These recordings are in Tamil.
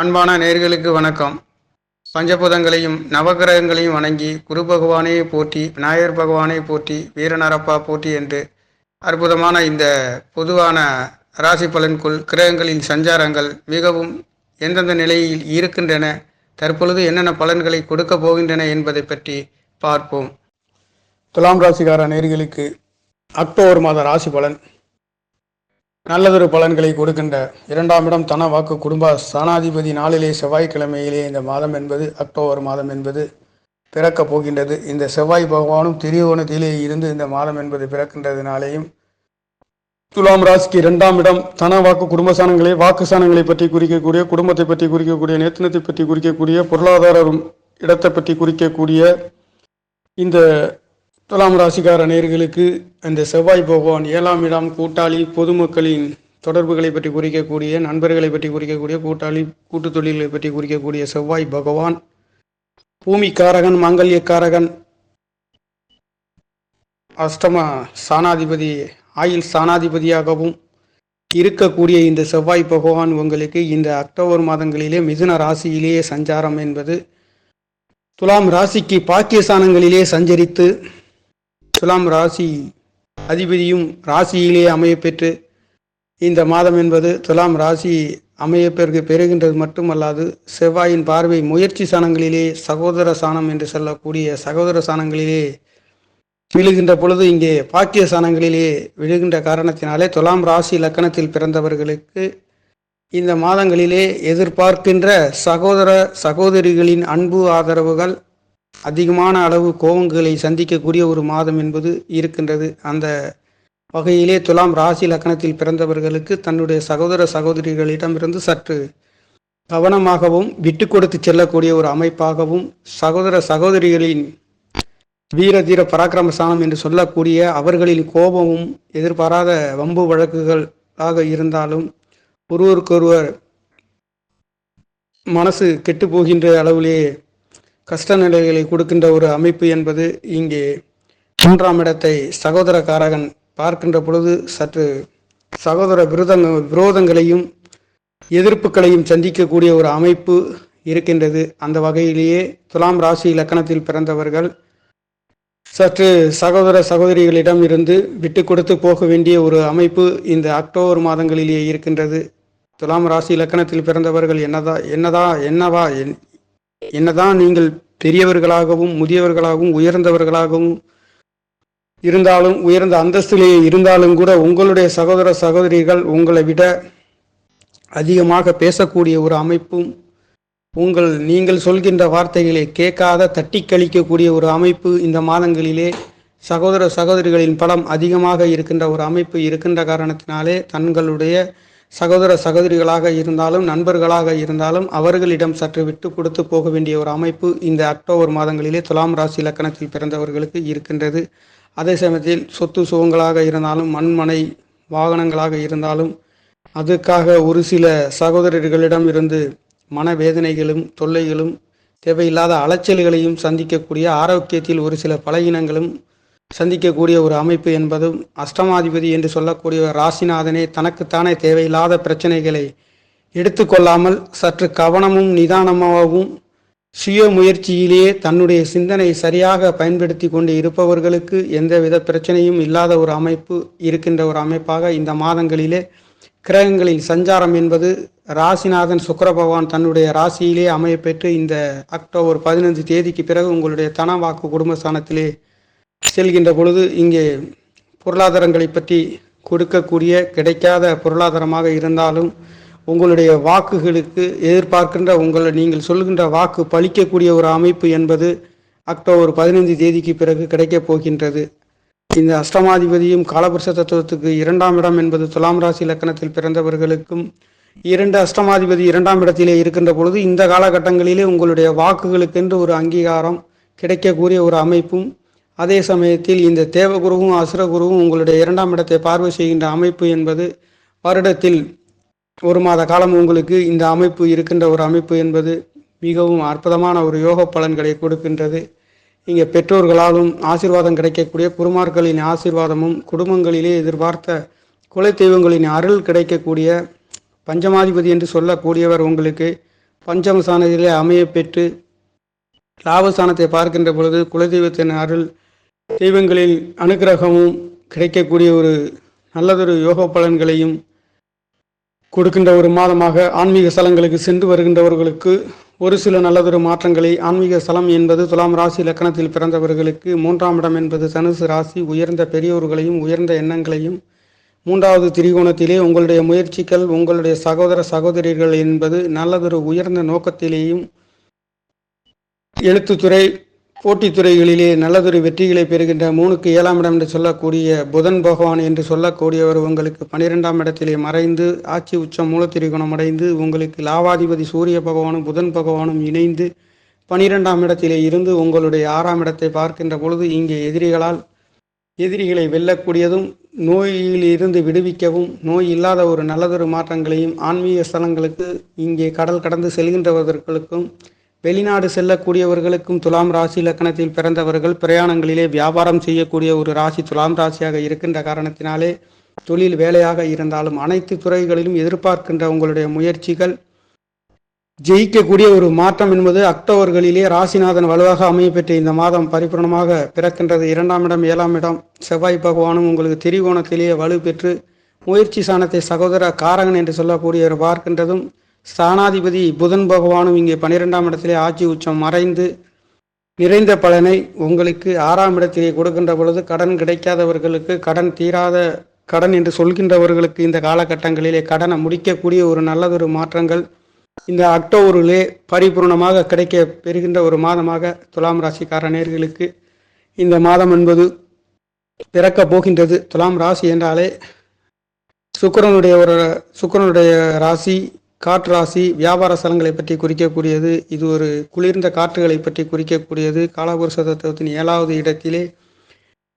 அன்பான நேர்களுக்கு வணக்கம். பஞ்சபூதங்களையும் நவகிரகங்களையும் வணங்கி குரு பகவானே போற்றி விநாயகர் பகவானே போற்றி வீரநரப்பா போற்றி என்று அற்புதமான இந்த பொதுவான ராசி பலன்குள் கிரகங்களின் சஞ்சாரங்கள் மிகவும் எந்தெந்த நிலையில் இருக்கின்றன தற்பொழுது என்னென்ன பலன்களை கொடுக்க போகின்றன என்பதை பற்றி பார்ப்போம். துலாம் ராசிகார நேர்களுக்கு அக்டோபர் மாத ராசி பலன். நல்லதொரு பலன்களை கொடுக்கின்ற இரண்டாம் இடம் தன வாக்கு குடும்ப ஸ்தானாதிபதி நாளிலே செவ்வாய்க்கிழமையிலே இந்த மாதம் என்பது அக்டோபர் மாதம் என்பது பிறக்கப் போகின்றது. இந்த செவ்வாய் பகவானும் திரியோணத்திலே இருந்து இந்த மாதம் என்பது பிறக்கின்றதுனாலேயும் துலாம் ராசிக்கு இரண்டாம் இடம் தன வாக்கு குடும்ப சாணங்களை வாக்கு சாணங்களை பற்றி குறிக்கக்கூடிய குடும்பத்தை பற்றி குறிக்கக்கூடிய நேத்தனத்தை பற்றி குறிக்கக்கூடிய பொருளாதார இடத்தை பற்றி குறிக்கக்கூடிய இந்த துலாம் ராசிக்கார நேர்களுக்கு அந்த செவ்வாய் பகவான் ஏழாம் இடம் கூட்டாளி பொதுமக்களின் தொடர்புகளை பற்றி குறிக்கக்கூடிய நண்பர்களை பற்றி குறிக்கக்கூடிய கூட்டாளி கூட்டு தொழில்களை பற்றி குறிக்கக்கூடிய செவ்வாய் பகவான். பூமிக்காரகன் மாங்கல்யக்காரகன் அஷ்டம சாணாதிபதி ஆயில் சாணாதிபதியாகவும் இருக்கக்கூடிய இந்த செவ்வாய் பகவான் உங்களுக்கு இந்த அக்டோபர் மாதங்களிலே மிதுன ராசியிலேயே சஞ்சாரம் என்பது துலாம் ராசிக்கு பாக்கியஸ்தானங்களிலே சஞ்சரித்து துலாம் ராசி அதிபதியும் ராசியிலே அமையப்பெற்று இந்த மாதம் என்பது துலாம் ராசி அமைய பெறுகின்றது மட்டுமல்லாது செவ்வாயின் பார்வை முயற்சி சாணங்களிலே சகோதர சாணம் என்று சொல்லக்கூடிய சகோதர சாணங்களிலே விழுகின்ற பொழுது இங்கே பாக்கிய சாணங்களிலே விழுகின்ற காரணத்தினாலே துலாம் ராசி லக்கணத்தில் பிறந்தவர்களுக்கு இந்த மாதங்களிலே எதிர்பார்க்கின்ற சகோதர சகோதரிகளின் அன்பு ஆதரவுகள் அதிகமான அளவு கோபங்களை சந்திக்கக்கூடிய ஒரு மாதம் என்பது இருக்கின்றது. அந்த வகையிலே துலாம் ராசி லக்கணத்தில் பிறந்தவர்களுக்கு தன்னுடைய சகோதர சகோதரிகளிடமிருந்து சற்று கவனமாகவும் விட்டு கொடுத்து செல்லக்கூடிய ஒரு அமைப்பாகவும் சகோதர சகோதரிகளின் வீர தீர பராக்கிரமசானம் என்று சொல்லக்கூடிய அவர்களின் கோபமும் எதிர்பாராத வம்பு வழக்குகளாக இருந்தாலும் ஒருவருக்கொருவர் மனசு கெட்டு போகின்ற அளவிலே கஷ்ட நிலைகளை கொடுக்கின்ற ஒரு அமைப்பு என்பது இங்கே மூன்றாம் இடத்தை சகோதரக்காரகன் பார்க்கின்ற பொழுது சற்று சகோதர விரோதங்க விரோதங்களையும் எதிர்ப்புகளையும் சந்திக்கக்கூடிய ஒரு அமைப்பு இருக்கின்றது. அந்த வகையிலேயே துலாம் ராசி இலக்கணத்தில் பிறந்தவர்கள் சற்று சகோதர சகோதரிகளிடம் இருந்து விட்டு கொடுத்து போக வேண்டிய ஒரு அமைப்பு இந்த அக்டோபர் மாதங்களிலேயே இருக்கின்றது. துலாம் ராசி இலக்கணத்தில் பிறந்தவர்கள் என்னதா என்னதா என்னவா என்னதான் நீங்கள் பெரியவர்களாகவும் முதியவர்களாகவும் உயர்ந்தவர்களாகவும் இருந்தாலும் உயர்ந்த அந்தஸ்திலே இருந்தாலும் கூட உங்களுடைய சகோதர சகோதரிகள் உங்களை விட அதிகமாக பேசக்கூடிய ஒரு அமைப்பும் உங்கள் நீங்கள் சொல்கின்ற வார்த்தைகளை கேட்காத தட்டி கழிக்கக்கூடிய ஒரு அமைப்பு இந்த மாதங்களிலே சகோதர சகோதரிகளின் பலம் அதிகமாக இருக்கின்ற ஒரு அமைப்பு இருக்கின்ற காரணத்தினாலே தங்களுடைய சகோதர சகோதரிகளாக இருந்தாலும் நண்பர்களாக இருந்தாலும் அவர்களிடம் சற்று விட்டு கொடுத்து போக வேண்டிய ஒரு அமைப்பு இந்த அக்டோபர் மாதங்களிலே துலாம் ராசி இலக்கணத்தில் பிறந்தவர்களுக்கு இருக்கின்றது. அதே சமயத்தில் சொத்து சுகங்களாக இருந்தாலும் மண்மனை வாகனங்களாக இருந்தாலும் அதுக்காக ஒரு சில சகோதரர்களிடம் இருந்து மனவேதனைகளும் தொல்லைகளும் தேவையில்லாத அலைச்சல்களையும் சந்திக்கக்கூடிய ஆரோக்கியத்தில் ஒரு சில பலகீனங்களும் சந்திக்கக்கூடிய ஒரு அமைப்பு என்பதும் அஷ்டமாதிபதி என்று சொல்லக்கூடிய ராசிநாதனே தனக்குத்தானே தேவையில்லாத பிரச்சனைகளை எடுத்துக்கொள்ளாமல் சற்று கவனமும் நிதானமாகவும் சுய முயற்சியிலேயே தன்னுடைய சிந்தனை சரியாக பயன்படுத்தி கொண்டு இருப்பவர்களுக்கு எந்தவித பிரச்சனையும் இல்லாத ஒரு அமைப்பு இருக்கின்ற ஒரு அமைப்பாக இந்த மாதங்களிலே கிரகங்களின் சஞ்சாரம் என்பது ராசிநாதன் சுக்கர பகவான் தன்னுடைய ராசியிலே அமையப்பெற்று இந்த அக்டோபர் பதினைந்து தேதிக்கு பிறகு உங்களுடைய தன வாக்கு குடும்பஸ்தானத்திலே செல்கின்ற பொழுது இங்கே பொருளாதாரங்களை பற்றி கொடுக்கக்கூடிய கிடைக்காத பொருளாதாரமாக இருந்தாலும் உங்களுடைய வாக்குகளுக்கு எதிர்பார்க்கின்ற உங்களை நீங்கள் சொல்கின்ற வாக்கு பழிக்கக்கூடிய ஒரு அமைப்பு என்பது அக்டோபர் பதினைந்து தேதிக்கு பிறகு கிடைக்கப் போகின்றது. இந்த அஷ்டமாதிபதியும் காலபுருஷ தத்துவத்துக்கு இரண்டாம் இடம் என்பது துலாம் ராசி இலக்கணத்தில் பிறந்தவர்களுக்கும் இரண்டு அஷ்டமாதிபதி இரண்டாம் இடத்திலே இருக்கின்ற பொழுது இந்த காலகட்டங்களிலே உங்களுடைய வாக்குகளுக்கென்று ஒரு அங்கீகாரம் கிடைக்கக்கூடிய ஒரு அமைப்பும் அதே சமயத்தில் இந்த தேவகுருவும் அசுரகுருவும் உங்களுடைய இரண்டாம் இடத்தை பார்வை செய்கின்ற அமைப்பு என்பது வருடத்தில் ஒரு மாத காலம் உங்களுக்கு இந்த அமைப்பு இருக்கின்ற ஒரு அமைப்பு என்பது மிகவும் அற்புதமான ஒரு யோக பலன்களை கொடுக்கின்றது. இங்கே பெற்றோர்களாலும் ஆசீர்வாதம் கிடைக்கக்கூடிய குருமார்களின் ஆசீர்வாதமும் குடும்பங்களிலே எதிர்பார்த்த குலை தெய்வங்களின் அருள் கிடைக்கக்கூடிய பஞ்சமாதிபதி என்று சொல்லக்கூடியவர் உங்களுக்கு பஞ்சம சாணத்திலே அமைய பெற்று லாபஸ்தானத்தை பார்க்கின்ற பொழுது குலதெய்வத்தின் அருள் தெய்வங்களில் அனுக்கிரகமும் கிடைக்கக்கூடிய ஒரு நல்லதொரு யோக பலன்களையும் கொடுக்கின்ற ஒரு மாதமாக ஆன்மீக ஸ்தலங்களுக்கு சென்று வருகின்றவர்களுக்கு ஒரு சில நல்லதொரு மாற்றங்களை ஆன்மீக ஸ்தலம் என்பது துலாம் ராசி லக்கணத்தில் பிறந்தவர்களுக்கு மூன்றாம் இடம் என்பது தனுசு ராசி உயர்ந்த பெரியோர்களையும் உயர்ந்த எண்ணங்களையும் மூன்றாவது திரிகோணத்திலே உங்களுடைய முயற்சிகள் உங்களுடைய சகோதர சகோதரிகள் என்பது நல்லதொரு உயர்ந்த நோக்கத்திலேயும் எழுத்துத்துறை போட்டித் துறைகளிலே நல்லதொரு வெற்றிகளை பெறுகின்ற மூணுக்கு ஏழாம் இடம் என்று சொல்லக்கூடிய புதன் பகவான் என்று சொல்லக்கூடியவர் உங்களுக்கு பனிரெண்டாம் இடத்திலே மறைந்து ஆட்சி உச்சம் மூலத்திரிகுணம் அடைந்து உங்களுக்கு லாவாதிபதி சூரிய பகவானும் புதன் பகவானும் இணைந்து பனிரெண்டாம் இடத்திலே இருந்து உங்களுடைய ஆறாம் இடத்தை பார்க்கின்ற பொழுது இங்கே எதிரிகளால் எதிரிகளை வெல்லக்கூடியதும் நோயில் இருந்து விடுவிக்கவும் நோய் இல்லாத ஒரு நல்லதொரு மாற்றங்களையும் ஆன்மீக ஸ்தலங்களுக்கு இங்கே கடல் கடந்து செல்கின்றவர்களுக்கும் வெளிநாடு செல்லக்கூடியவர்களுக்கும் துலாம் ராசி லக்கணத்தில் பிறந்தவர்கள் பிரயாணங்களிலே வியாபாரம் செய்யக்கூடிய ஒரு ராசி துலாம் ராசியாக இருக்கின்ற காரணத்தினாலே தொழில் வேலையாக இருந்தாலும் அனைத்து துறைகளிலும் எதிர்பார்க்கின்ற உங்களுடைய முயற்சிகள் ஜெயிக்கக்கூடிய ஒரு மாற்றம் என்பது அக்டோபர்களிலே ராசிநாதன் வலுவாக அமைய பெற்ற இந்த மாதம் பரிபூர்ணமாக பிறக்கின்றது. இரண்டாம் இடம் ஏழாம் இடம் செவ்வாய் பகவானும் உங்களுக்கு திரிகோணத்திலேயே வலு பெற்று முயற்சி சாணத்தை சகோதர காரகன் என்று சொல்லக்கூடியவர் பார்க்கின்றதும் ஸ்தானாதிபதி புதன் பகவானும் இங்கே பன்னிரெண்டாம் இடத்திலே ஆட்சி உச்சம் மறைந்து நிறைந்த பலனை உங்களுக்கு ஆறாம் இடத்திலே கொடுக்கின்ற பொழுது கடன் கிடைக்காதவர்களுக்கு கடன் தீராத கடன் என்று சொல்கின்றவர்களுக்கு இந்த காலகட்டங்களிலே கடனை முடிக்கக்கூடிய ஒரு நல்லதொரு மாற்றங்கள் இந்த அக்டோபரிலே பரிபூர்ணமாக கிடைக்க பெறுகின்ற ஒரு மாதமாக துலாம் ராசிக்கார நேர்களுக்கு இந்த மாதம் என்பது பிறக்கப் போகின்றது. துலாம் ராசி என்றாலே சுக்கரனுடைய ஒரு சுக்கரனுடைய ராசி காற்று ராசி வியாபார ஸ்தலங்களை பற்றி குறிக்கக்கூடியது இது ஒரு குளிர்ந்த காற்றுகளை பற்றி குறிக்கக்கூடியது. காலபுருஷ தத்துவத்தின் ஏழாவது இடத்திலே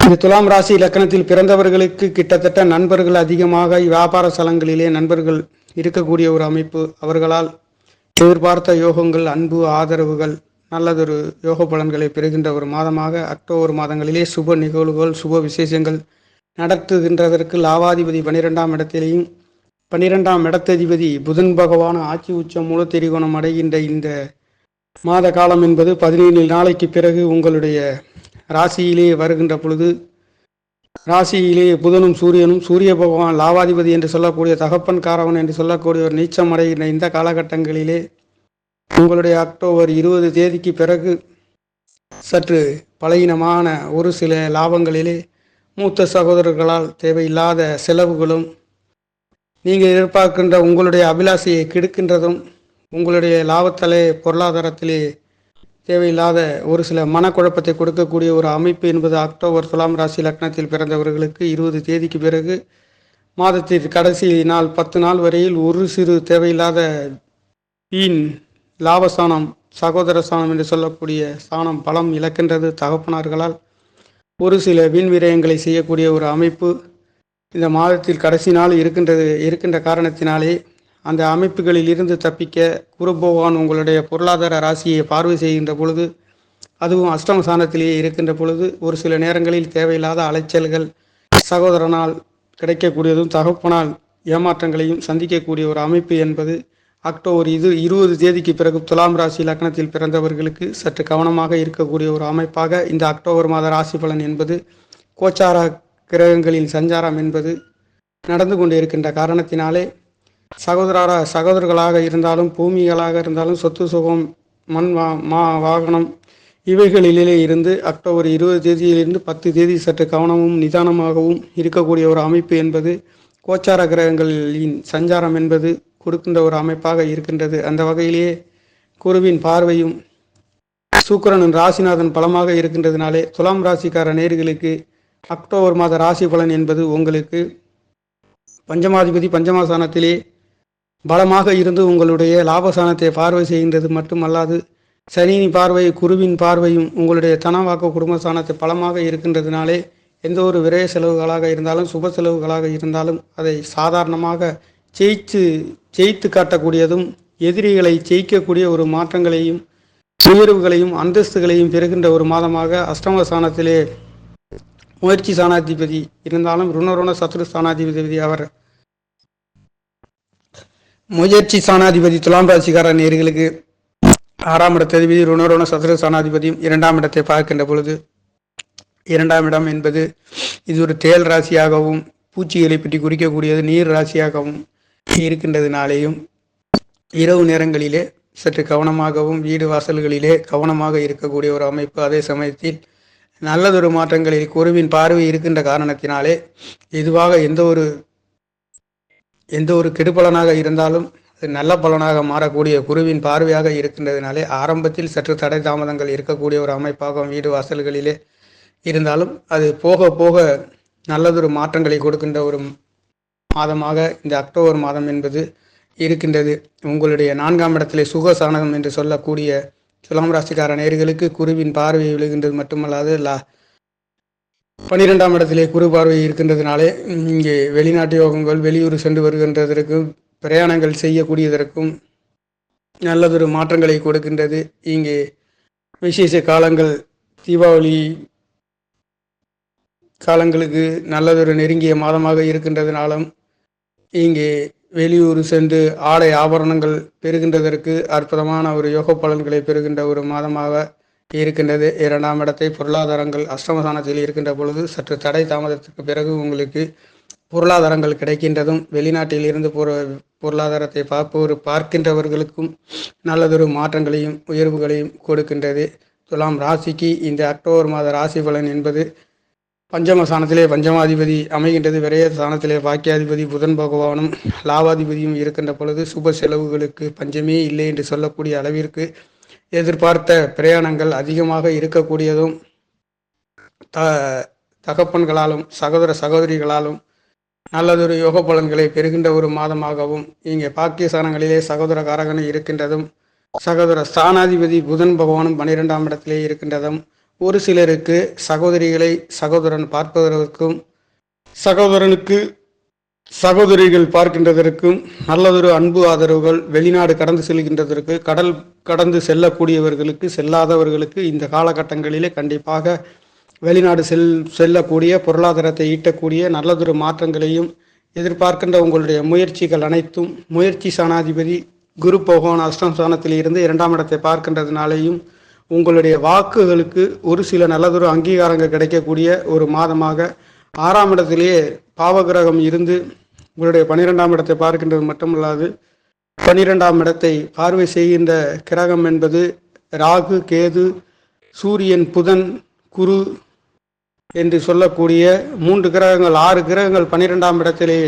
இது துலாம் ராசி இலக்கணத்தில் பிறந்தவர்களுக்கு கிட்டத்தட்ட நண்பர்கள் அதிகமாக வியாபார ஸ்தலங்களிலே நண்பர்கள் இருக்கக்கூடிய ஒரு அமைப்பு. அவர்களால் எதிர்பார்த்த யோகங்கள் அன்பு ஆதரவுகள் நல்லதொரு யோக பலன்களை பெறுகின்ற ஒரு மாதமாக அக்டோபர் மாதங்களிலே சுப நிகழ்வுகள் சுப விசேஷங்கள் நடத்துகின்றதற்கு லாவாதிபதி பனிரெண்டாம் இடத்திலேயும் பன்னிரெண்டாம் இடத்ததிபதி புதன் பகவான் ஆட்சி உச்சம் மூல திரிகோணம் அடைகின்ற இந்த மாத காலம் என்பது பதினேழு நாளைக்கு பிறகு உங்களுடைய ராசியிலே வருகின்ற பொழுது ராசியிலே புதனும் சூரியனும் சூரிய பகவான் லாவாதிபதி என்று சொல்லக்கூடிய தகப்பன் காரவன் என்று சொல்லக்கூடிய ஒரு நீச்சம் அடைகின்ற இந்த காலகட்டங்களிலே உங்களுடைய அக்டோபர் இருபது தேதிக்கு பிறகு சற்று பலகீனமான ஒரு சில லாபங்களிலே மூத்த சகோதரர்களால் தேவையில்லாத செலவுகளும் நீங்கள் எதிர்பார்க்கின்ற உங்களுடைய அபிலாஷையை கெடுக்கின்றதும் உங்களுடைய லாபத்தலே பொருளாதாரத்திலே தேவையில்லாத ஒரு சில மனக்குழப்பத்தை கொடுக்கக்கூடிய ஒரு அமைப்பு என்பது அக்டோபர் துலாம் ராசி லக்னத்தில் பிறந்தவர்களுக்கு இருபது தேதிக்கு பிறகு மாதத்தின் கடைசி நாள் பத்து நாள் வரையில் ஒரு சிறு தேவையில்லாத வீண் லாபஸ்தானம் சகோதர ஸ்தானம் என்று சொல்லக்கூடிய ஸ்தானம் பலம் இழக்கின்றது தகப்பனார்களால். ஒரு சில வீண் விரயங்களை செய்யக்கூடிய ஒரு அமைப்பு இந்த மாதத்தில் கடைசி நாள் இருக்கின்றது இருக்கின்ற காரணத்தினாலே அந்த அமைப்புகளில் இருந்து தப்பிக்க குரு பகவான் உங்களுடைய பொருளாதார ராசியை பார்வை செய்கின்ற பொழுது அதுவும் அஷ்டம சாணத்திலேயே இருக்கின்ற பொழுது ஒரு சில நேரங்களில் தேவையில்லாத அலைச்சல்கள் சகோதரனால் கிடைக்கக்கூடியதும் தகப்பனால் ஏமாற்றங்களையும் சந்திக்கக்கூடிய ஒரு அமைப்பு என்பது அக்டோபர் இது இருபது தேதிக்கு பிறகு துலாம் ராசி லக்னத்தில் பிறந்தவர்களுக்கு சற்று கவனமாக இருக்கக்கூடிய ஒரு அமைப்பாக இந்த அக்டோபர் மாத ராசி பலன் என்பது கோச்சார கிரகங்களின் சஞ்சாரம் என்பது நடந்து கொண்டிருக்கின்ற காரணத்தினாலே சகோதரா சகோதரர்களாக இருந்தாலும் பூமிகளாக இருந்தாலும் சொத்து சுகம் மண் வா மா வாகனம் இவைகளிலே இருந்து அக்டோபர் இருபது தேதியிலிருந்து பத்து தேதி சற்று கவனமும் நிதானமாகவும் இருக்கக்கூடிய ஒரு அமைப்பு என்பது கோச்சார கிரகங்களின் சஞ்சாரம் என்பது கொடுக்கின்ற ஒரு அமைப்பாக இருக்கின்றது. அந்த வகையிலேயே குருவின் பார்வையும் சூக்கரனின் ராசிநாதன் பலமாக இருக்கின்றதுனாலே துலாம் ராசிக்கார நேர்களுக்கு அக்டோபர் மாத ராசி பலன் என்பது உங்களுக்கு பஞ்சமாதிபதி பஞ்சமாசானத்திலே பலமாக இருந்து உங்களுடைய லாபசானத்தை பார்வை செய்கின்றது மட்டுமல்லாது சனியின் பார்வை குருவின் பார்வையும் உங்களுடைய தனவாக்க குடும்பஸ்தானத்தை பலமாக இருக்கின்றதுனாலே எந்த ஒரு விரய செலவுகளாக இருந்தாலும் சுப செலவுகளாக இருந்தாலும் அதை சாதாரணமாக ஜெயித்து ஜெயித்து காட்டக்கூடியதும் எதிரிகளை ஜெயிக்கக்கூடிய ஒரு மாற்றங்களையும் உயர்வுகளையும் அந்தஸ்துகளையும் பெறுகின்ற ஒரு மாதமாக அஷ்டமஸ்தானத்திலே முயற்சி சானாதிபதி இருந்தாலும் ருணருண சத்ரு ஸ்தானாதிபதி அவர். முயற்சி சாணாதிபதி துலாம் ராசிக்கார நேர்களுக்கு ஆறாம் இடத்ததிபதி ருணரோண சத்ரு சாணாதிபதியும் இரண்டாம் இடத்தை பார்க்கின்ற பொழுது இரண்டாம் இடம் என்பது இது ஒரு தேல் ராசியாகவும் பூச்சிகளை பற்றி குறிக்கக்கூடியது நீர் ராசியாகவும் இருக்கின்றதுனாலேயும் இரவு நேரங்களிலே சற்று கவனமாகவும் வீடு வாசல்களிலே கவனமாக இருக்கக்கூடிய ஒரு அமைப்பு. அதே சமயத்தில் நல்லதொரு மாற்றங்களில் குருவின் பார்வை இருக்கின்ற காரணத்தினாலே இதுவாக எந்த ஒரு எந்த ஒரு கெடுபலனாக இருந்தாலும் அது நல்ல பலனாக மாறக்கூடிய குருவின் பார்வையாக இருக்கின்றதுனாலே ஆரம்பத்தில் சற்று தடை தாமதங்கள் இருக்கக்கூடிய ஒரு அமைப்பாகவும் வீடு வாசல்களிலே இருந்தாலும் அது போக போக நல்லதொரு மாற்றங்களை கொடுக்கின்ற ஒரு மாதமாக இந்த அக்டோபர் மாதம் என்பது இருக்கின்றது. உங்களுடைய நான்காம் இடத்திலே சுக சாணகம் என்று சொல்லக்கூடிய துலாம் ராசிக்கார நேர்களுக்கு குருவின் பார்வை விழுகின்றது மட்டுமல்லாது லா பனிரெண்டாம் இடத்திலே குரு பார்வை இருக்கின்றதுனாலே இங்கே வெளிநாட்டு யோகங்கள் வெளியூர் சென்று வருகின்றதற்கும் பிரயாணங்கள் செய்யக்கூடியதற்கும் நல்லதொரு மாற்றங்களை கொடுக்கின்றது. இங்கே விசேஷ காலங்கள் தீபாவளி காலங்களுக்கு நல்லதொரு நெருங்கிய மாதமாக இருக்கின்றதுனாலும் இங்கே வெளியூர் சென்று ஆடை ஆபரணங்கள் பெறுகின்றதற்கு அற்புதமான ஒரு யோக பலன்களை பெறுகின்ற ஒரு மாதமாக இருக்கின்றது. இரண்டாம் இடத்தை பொருளாதாரங்கள் அஷ்டமசானத்தில் இருக்கின்ற பொழுது சற்று தடை தாமதத்திற்கு பிறகு உங்களுக்கு பொருளாதாரங்கள் கிடைக்கின்றதும் வெளிநாட்டில் இருந்து பொரு பொருளாதாரத்தை பார்ப்போர் பார்க்கின்றவர்களுக்கும் நல்லதொரு மாற்றங்களையும் உயர்வுகளையும் கொடுக்கின்றது. துலாம் ராசிக்கு இந்த அக்டோபர் மாத ராசி பலன் என்பது பஞ்சம ஸ்தானத்திலே பஞ்சமாதிபதி அமைகின்றது. விரைய ஸ்தானத்திலே பாக்கியாதிபதி புதன் பகவானும் லாபாதிபதியும் இருக்கின்ற பொழுது சுப செலவுகளுக்கு பஞ்சமே இல்லை என்று சொல்லக்கூடிய அளவிற்கு எதிர்பார்த்த பிரயாணங்கள் அதிகமாக இருக்கக்கூடியதும் த தகப்பன்களாலும் சகோதர சகோதரிகளாலும் நல்லதொரு யோக பலன்களை பெறுகின்ற ஒரு மாதமாகவும் இங்கே பாக்கிய ஸ்தானங்களிலே சகோதர காரகனை இருக்கின்றதும் சகோதர ஸ்தானாதிபதி புதன் பகவானும் பன்னிரெண்டாம் இடத்திலே இருக்கின்றதும் ஒரு சிலருக்கு சகோதரிகளை சகோதரன் பார்ப்பதற்கும் சகோதரனுக்கு சகோதரிகள் பார்க்கின்றதற்கும் நல்லதொரு அன்பு ஆதரவுகள் வெளிநாடு கடந்து செல்கின்றதற்கு கடல் கடந்து செல்லக்கூடியவர்களுக்கு செல்லாதவர்களுக்கு இந்த காலகட்டங்களிலே கண்டிப்பாக வெளிநாடு செல் செல்லக்கூடிய பொருளாதாரத்தை ஈட்டக்கூடிய நல்லதொரு மாற்றங்களையும் எதிர்பார்க்கின்ற உங்களுடைய முயற்சிகள் அனைத்தும் முயற்சி சாணாதிபதி குரு பகவான் அஷ்டம் ஸ்தானத்தில் இருந்து இரண்டாம் இடத்தை பார்க்கின்றதுனாலேயும் உங்களுடைய வாக்குகளுக்கு ஒரு சில நல்லதொரு அங்கீகாரங்கள் கிடைக்கக்கூடிய ஒரு மாதமாக ஆறாம் இடத்திலேயே பாவகிரகம் இருந்து உங்களுடைய பன்னிரெண்டாம் இடத்தை பார்க்கின்றது மட்டுமல்லாது பன்னிரெண்டாம் இடத்தை பார்வை செய்கின்ற கிரகம் என்பது ராகு கேது சூரியன் புதன் குரு என்று சொல்லக்கூடிய மூன்று கிரகங்கள் ஆறு கிரகங்கள் பன்னிரெண்டாம் இடத்திலே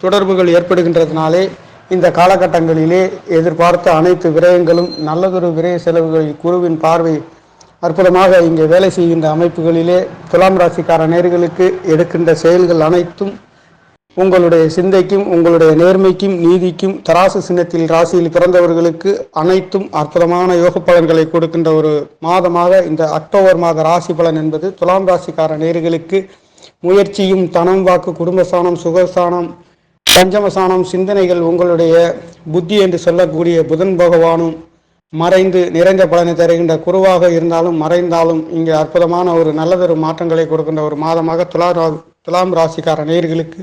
தொடர்புகள் ஏற்படுகின்றதுனாலே இந்த காலகட்டங்களிலே எதிர்பார்த்த அனைத்து விரயங்களும் நல்லதொரு விரய செலவுகளில் குருவின் பார்வை அற்புதமாக இங்கே வேலை செய்கின்ற அமைப்புகளிலே துலாம் ராசிக்கார நேர்களுக்கு எடுக்கின்ற செயல்கள் அனைத்தும் உங்களுடைய சிந்தைக்கும் உங்களுடைய நேர்மைக்கும் நீதிக்கும் தராசு சின்னத்தில் ராசியில் பிறந்தவர்களுக்கு அனைத்தும் அற்புதமான யோக பலன்களை கொடுக்கின்ற ஒரு மாதமாக இந்த அக்டோபர் மாத ராசி பலன் என்பது துலாம் ராசிக்கார நேர்களுக்கு முயற்சியும் தனம் வாக்கு குடும்பஸ்தானம் சுகஸ்தானம் பஞ்சமசானம் சிந்தனைகள் உங்களுடைய புத்தி என்று சொல்லக்கூடிய புதன் பகவானும் மறைந்து நிறைந்த பலனை தருகின்ற குருவாக இருந்தாலும் மறைந்தாலும் இங்கே அற்புதமான ஒரு நல்லதொரு மாற்றங்களை கொடுக்கின்ற ஒரு மாதமாக துலா ரா- துலாம் ராசிக்கார நேர்களுக்கு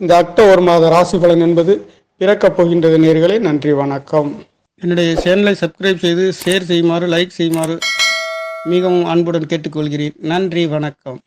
இந்த அக்டோபர் மாத ராசி பலன் என்பது பிறக்கப் போகின்றது நேர்களே நன்றி வணக்கம். என்னுடைய சேனலை சப்ஸ்கிரைப் செய்து ஷேர் செய்யுமாறு லைக் செய்யுமாறு மிகவும் அன்புடன் கேட்டுக்கொள்கிறேன். நன்றி வணக்கம்.